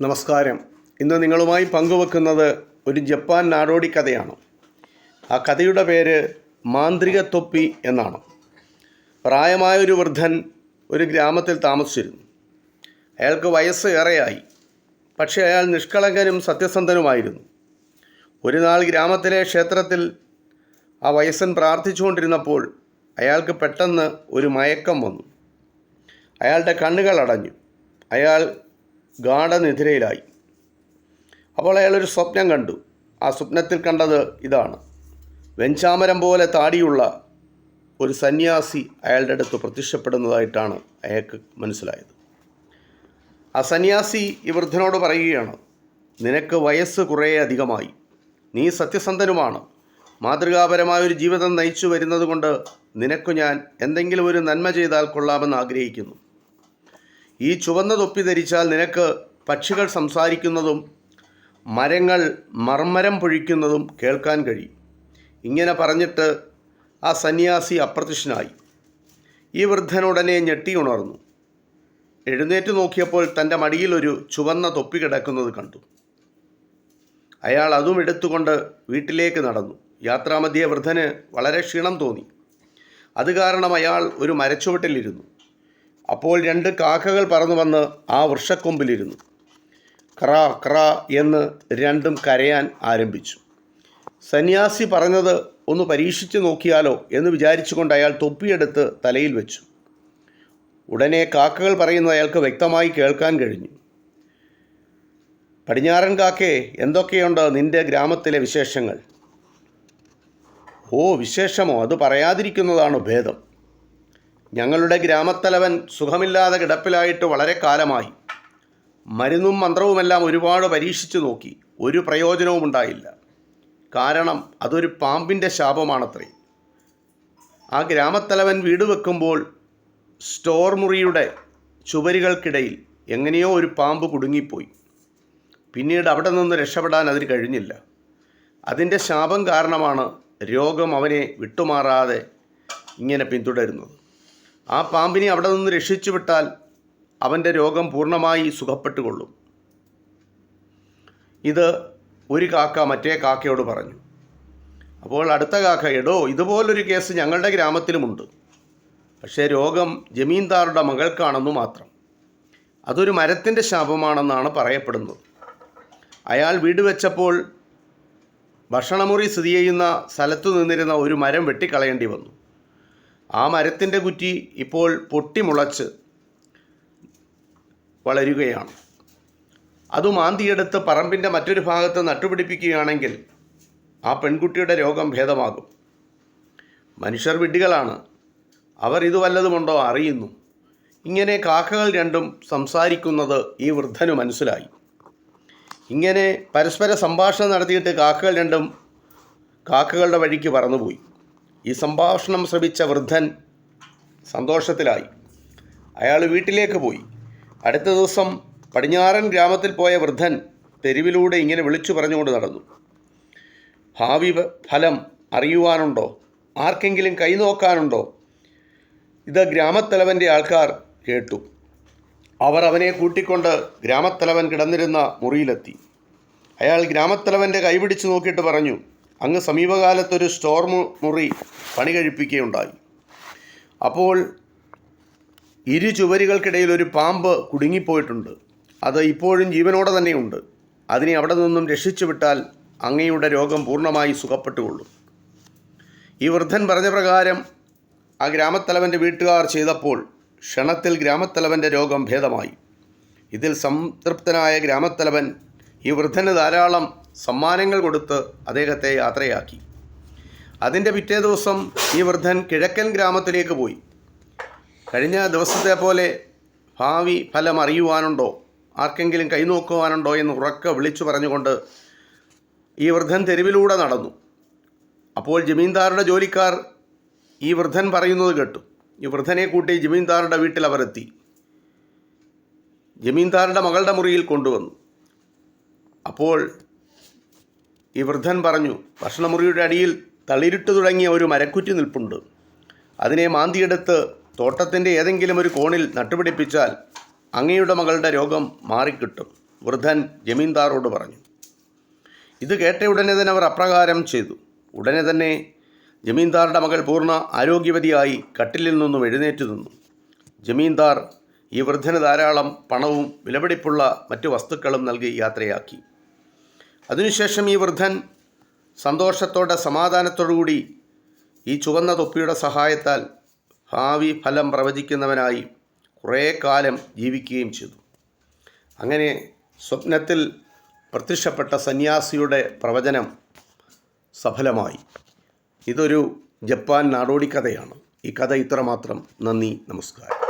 നമസ്കാരം. ഇന്ന് നിങ്ങളുമായി പങ്കുവെക്കുന്നത് ഒരു ജപ്പാൻ നാടോടി കഥയാണ്. ആ കഥയുടെ പേര് മാന്ത്രിക തൊപ്പി എന്നാണ്. പ്രായമായ ഒരു വൃദ്ധൻ ഒരു ഗ്രാമത്തിൽ താമസിച്ചിരുന്നു. അയാൾക്ക് വയസ്സ് ഏറെയായി. പക്ഷേ അയാൾ നിഷ്കളങ്കനും സത്യസന്ധനുമായിരുന്നു. ഒരു നാൾ ഗ്രാമത്തിലെ ക്ഷേത്രത്തിൽ ആ വയസ്സൻ പ്രാർത്ഥിച്ചുകൊണ്ടിരുന്നപ്പോൾ അയാൾക്ക് പെട്ടെന്ന് ഒരു മയക്കം വന്നു. അയാളുടെ കണ്ണുകൾ അടഞ്ഞു. അയാൾ ഗാഠനിദ്രയിലായി. അപ്പോൾ അയാളൊരു സ്വപ്നം കണ്ടു. ആ സ്വപ്നത്തിൽ കണ്ടത് ഇതാണ്. വെഞ്ചാമരം പോലെ താടിയുള്ള ഒരു സന്യാസി അയാളുടെ അടുത്ത് പ്രത്യക്ഷപ്പെടുന്നതായിട്ടാണ് അയാൾക്ക് മനസ്സിലായത്. ആ സന്യാസി ഈ വൃദ്ധനോട് പറയുകയാണ് നിനക്ക് വയസ്സ് കുറേ അധികമായി. നീ സത്യസന്ധനുമാണ്. മാതൃകാപരമായ ഒരു ജീവിതം നയിച്ചു വരുന്നത് കൊണ്ട് നിനക്കു ഞാൻ എന്തെങ്കിലും ഒരു നന്മ ചെയ്താൽ കൊള്ളാമെന്ന് ആഗ്രഹിക്കുന്നു. ഈ ചുവന്ന തൊപ്പി ധരിച്ചാൽ നിനക്ക് പക്ഷികൾ സംസാരിക്കുന്നതും മരങ്ങൾ മർമ്മരം പൊഴിക്കുന്നതും കേൾക്കാൻ കഴിയും. ഇങ്ങനെ പറഞ്ഞിട്ട് ആ സന്യാസി അപ്രത്യക്ഷനായി. ഈ വൃദ്ധനുടനെ ഞെട്ടി ഉണർന്നു. എഴുന്നേറ്റ് നോക്കിയപ്പോൾ തന്റെ മടിയിലൊരു ചുവന്ന തൊപ്പി കിടക്കുന്നത് കണ്ടു. അയാൾ അതും എടുത്തുകൊണ്ട് വീട്ടിലേക്ക് നടന്നു. യാത്രാമധ്യേ വൃദ്ധന് വളരെ ക്ഷീണം തോന്നി. അത് കാരണം അയാൾ ഒരു മരച്ചുവട്ടിലിരുന്നു. അപ്പോൾ രണ്ട് കാക്കകൾ പറന്നു വന്ന് ആ വൃക്ഷക്കൊമ്പിലിരുന്നു. ക്ര ക്ര എന്ന് രണ്ടും കരയാൻ ആരംഭിച്ചു. സന്യാസി പറഞ്ഞത് ഒന്ന് പരീക്ഷിച്ചു നോക്കിയാലോ എന്ന് വിചാരിച്ചുകൊണ്ട് അയാൾ തൊപ്പിയെടുത്ത് തലയിൽ വെച്ചു. ഉടനെ കാക്കകൾ പറയുന്നത് അയാൾക്ക് വ്യക്തമായി കേൾക്കാൻ കഴിഞ്ഞു. പടിഞ്ഞാറൻ കാക്കേ എന്തൊക്കെയുണ്ട് നിന്റെ ഗ്രാമത്തിലെ വിശേഷങ്ങൾ? ഓ വിശേഷമോ? അത് പറയാതിരിക്കുന്നതാണ് ഭേദം? ഞങ്ങളുടെ ഗ്രാമത്തലവൻ സുഖമില്ലാതെ കിടപ്പിലായിട്ട് വളരെ കാലമായി. മരുന്നും മന്ത്രവുമെല്ലാം ഒരുപാട് പരീക്ഷിച്ചു നോക്കി. ഒരു പ്രയോജനവും ഉണ്ടായില്ല. കാരണം അതൊരു പാമ്പിന്റെ ശാപമാണത്രേ. ആ ഗ്രാമത്തലവൻ വീട് വെക്കുമ്പോൾ സ്റ്റോർ മുറിയുടെ ചുവരുകൾക്കിടയിൽ എങ്ങനെയോ ഒരു പാമ്പ് കുടുങ്ങിപ്പോയി. പിന്നീട് അവിടെ നിന്ന് രക്ഷപ്പെടാൻ അതിന് കഴിഞ്ഞില്ല. അതിന്റെ ശാപം കാരണമാണ് രോഗം അവനെ വിട്ടുമാറാതെ ഇങ്ങനെ പിന്തുടരുന്നത്. ആ പാമ്പിനെ അവിടെ നിന്ന് രക്ഷിച്ചു വിട്ടാൽ അവന്റെ രോഗം പൂർണമായി സുഖപ്പെട്ടുകൊള്ളും. ഇത് ഒരു കാക്ക മറ്റേ കാക്കയോട് പറഞ്ഞു. അപ്പോൾ അടുത്ത കാക്ക എടോ ഇതുപോലൊരു കേസ് ഞങ്ങളുടെ ഗ്രാമത്തിലുമുണ്ട്. പക്ഷേ രോഗം ജമീന്ദാറുടെ മകൾക്കാണെന്നു മാത്രം. അതൊരു മരത്തിന്റെ ശാപമാണെന്നാണ് പറയപ്പെടുന്നത്. അയാൾ വീട് വെച്ചപ്പോൾ ഭക്ഷണമുറി സ്ഥിതി ചെയ്യുന്ന സ്ഥലത്തു നിന്നിരുന്ന ഒരു മരം വെട്ടിക്കളയേണ്ടി വന്നു. ആ മരത്തിന്റെ കുറ്റി ഇപ്പോൾ പൊട്ടിമുളച്ച് വളരുകയാണ്. അത് മാന്തിയെടുത്ത് പറമ്പിന്റെ മറ്റൊരു ഭാഗത്ത് നട്ടുപിടിപ്പിക്കുകയാണെങ്കിൽ ആ പെൺകുട്ടിയുടെ രോഗം ഭേദമാകും. മനുഷ്യർ വിഡ്ഢികളാണ്. അവർ ഇത് വല്ലതുമുണ്ടോ അറിയുന്നു. ഇങ്ങനെ കാക്കകൾ രണ്ടും സംസാരിക്കുന്നത് ഈ വൃദ്ധനു മനസ്സിലായി. ഇങ്ങനെ പരസ്പര സംഭാഷണം നടത്തിയിട്ട് കാക്കകൾ രണ്ടും കാക്കകളുടെ വഴിക്ക് പറന്നുപോയി. ഈ സംഭാഷണം ശ്രമിച്ച വൃദ്ധൻ സന്തോഷത്തിലായി. അയാൾ വീട്ടിലേക്ക് പോയി. അടുത്ത ദിവസം പടിഞ്ഞാറൻ ഗ്രാമത്തിൽ പോയ വൃദ്ധൻ തെരുവിലൂടെ ഇങ്ങനെ വിളിച്ചു പറഞ്ഞുകൊണ്ട് നടന്നു. ഭാവി ഫലം അറിയുവാനുണ്ടോ? ആർക്കെങ്കിലും കൈനോക്കാനുണ്ടോ ഇത് ഗ്രാമത്തലവന്റെ ആൾക്കാർ കേട്ടു. അവർ അവനെ കൂട്ടിക്കൊണ്ട് ഗ്രാമത്തലവൻ കിടന്നിരുന്ന മുറിയിലെത്തി. അയാൾ ഗ്രാമത്തലവന്റെ കൈപിടിച്ച് നോക്കിയിട്ട് പറഞ്ഞു അങ്ങ് സമീപകാലത്തൊരു സ്റ്റോർ മുറി പണി കഴിപ്പിക്കുകയുണ്ടായി. അപ്പോൾ ഇരു ചുവരുകൾക്കിടയിൽ ഒരു പാമ്പ് കുടുങ്ങിപ്പോയിട്ടുണ്ട്. അത് ഇപ്പോഴും ജീവനോടെ തന്നെയുണ്ട്. അതിനെ അവിടെ നിന്നും രക്ഷിച്ചു വിട്ടാൽ അങ്ങയുടെ രോഗം പൂർണമായി സുഖപ്പെട്ടുകൊള്ളും. ഈ വൃദ്ധൻ പറഞ്ഞ പ്രകാരം ആ ഗ്രാമത്തലവന്റെ വീട്ടുകാർ ചെയ്തപ്പോൾ ക്ഷണത്തിൽ ഗ്രാമത്തലവന്റെ രോഗം ഭേദമായി. ഇതിൽ സംതൃപ്തനായ ഗ്രാമത്തലവൻ ഈ വൃദ്ധന് ധാരാളം സമ്മാനങ്ങൾ കൊടുത്ത് അദ്ദേഹത്തെ യാത്രയാക്കി. അതിന്റെ പിറ്റേ ദിവസം ഈ വൃദ്ധൻ കിഴക്കൻ ഗ്രാമത്തിലേക്ക് പോയി. കഴിഞ്ഞ ദിവസത്തെ പോലെ ഭാവി ഫലം അറിയുവാനുണ്ടോ? ആർക്കെങ്കിലും കൈനോക്കുവാനുണ്ടോ എന്ന് ഉറക്കെ വിളിച്ചു പറഞ്ഞുകൊണ്ട് ഈ വൃദ്ധൻ തെരുവിലൂടെ നടന്നു. അപ്പോൾ ജമീന്ദാറുടെ ജോലിക്കാർ ഈ വൃദ്ധൻ പറയുന്നത് കേട്ടു. ഈ വൃദ്ധനെ കൂട്ടി ജമീന്ദാറുടെ വീട്ടിൽ അവരെത്തി. ജമീന്ദാറുടെ മകളുടെ മുറിയിൽ കൊണ്ടുവന്നു. അപ്പോൾ ഈ വൃദ്ധൻ പറഞ്ഞു ഭക്ഷണമുറിയുടെ അടിയിൽ തളിരിട്ട് തുടങ്ങിയ ഒരു മരക്കുറ്റി നിൽപ്പുണ്ട്. അതിനെ മാന്തിയെടുത്ത് തോട്ടത്തിന്റെ ഏതെങ്കിലും ഒരു കോണിൽ നട്ടുപിടിപ്പിച്ചാൽ അങ്ങയുടെ മകളുടെ രോഗം മാറിക്കിട്ടും വൃദ്ധൻ ജമീന്ദാറോട് പറഞ്ഞു. ഇത് കേട്ട ഉടനെ തന്നെ അവർ അപ്രകാരം ചെയ്തു. ഉടനെ തന്നെ ജമീന്ദാറുടെ മകൾ പൂർണ ആരോഗ്യവതിയായി കട്ടിലിൽ നിന്നും എഴുന്നേറ്റ് നിന്നു. ജമീന്ദാർ ഈ വൃദ്ധന് ധാരാളം പണവും വിലപിടിപ്പുള്ള മറ്റു വസ്തുക്കളും നൽകി യാത്രയാക്കി. അതിനുശേഷം ഈ വൃദ്ധൻ സന്തോഷത്തോടെ സമാധാനത്തോടുകൂടി ഈ ചുവന്ന തൊപ്പിയുടെ സഹായത്താൽ ഭാവി ഫലം പ്രവചിക്കുന്നവനായി കുറേ കാലം ജീവിക്കുകയും ചെയ്തു. അങ്ങനെ സ്വപ്നത്തിൽ പ്രത്യക്ഷപ്പെട്ട സന്യാസിയുടെ പ്രവചനം സഫലമായി. ഇതൊരു ജപ്പാൻ നാടോടി കഥയാണ് ഈ കഥ ഇത്രമാത്രം. നന്ദി നമസ്കാരം.